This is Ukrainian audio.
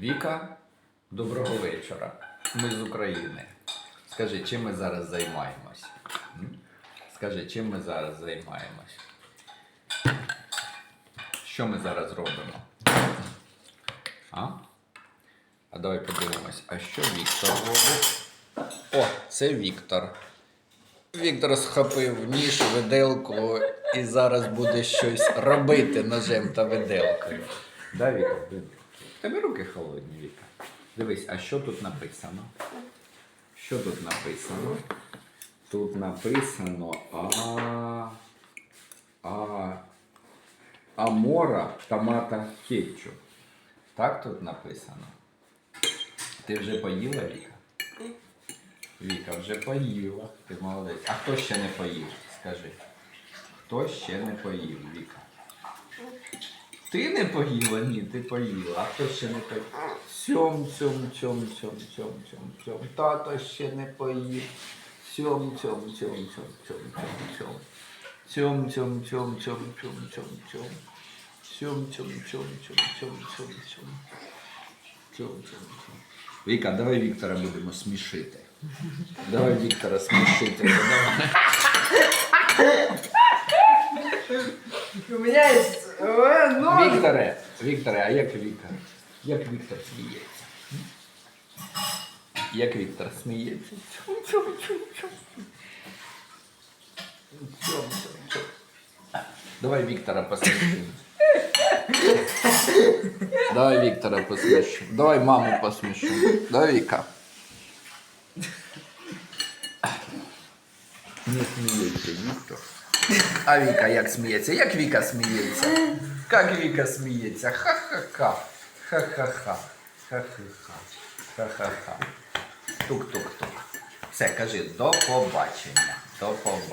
Віка, доброго вечора. Ми з України. Скажи, чим ми зараз займаємось? Скажи, чим ми зараз займаємось? Що ми зараз робимо? А? А давай подивимось, а що Віктор робить? О, це Віктор. Віктор схопив ніж, виделку і зараз буде щось робити ножем та виделкою. Да, Віка? Тебе руки холодні, Віка. Дивись, а що тут написано? Що тут написано? Тут написано а. А. Амора томата кетчуп. Так тут написано. Ти вже поїла, Віка? Віка вже поїла. Ти молодець. А хто ще не поїв? Скажи. Хто ще не поїв, Віка? Ти не поїла? Ні, ти поїла. А хто ще не поїв? Сьом, сьом, сьом, сьом, сьом, сьом, сьом. Тато ще не поїв. Сьом, сьом, сьом, сьом, сьом, сьом, сьом. Сьом, сьом, сьом, сьом, сьом, сьом, сьом. Сьом, сьом, сьом, сьом, сьом, сьом, сьом. Сьом, сьом, сьом. Віка, давай Віктора будемо смішити. Давай Віктора смішити. Давай. У меня есть э, нож. Вікторе, Вікторе, а як Віктор? Як Віктор сміється? Як Віктор сміється? Давай Віктора посмішимо. Давай Віктора посмішимо. Давай маму посмішимо. Давай Віка. Не сміється Віктор. А Віка як сміється? Як Віка сміється? Як Віка сміється? Ха-ха-ха. Ха-ха-ха. Ха-ха-ха. Ха-ха-ха. Тук-тук-тук. Все, кажи, до побачення. До побачення.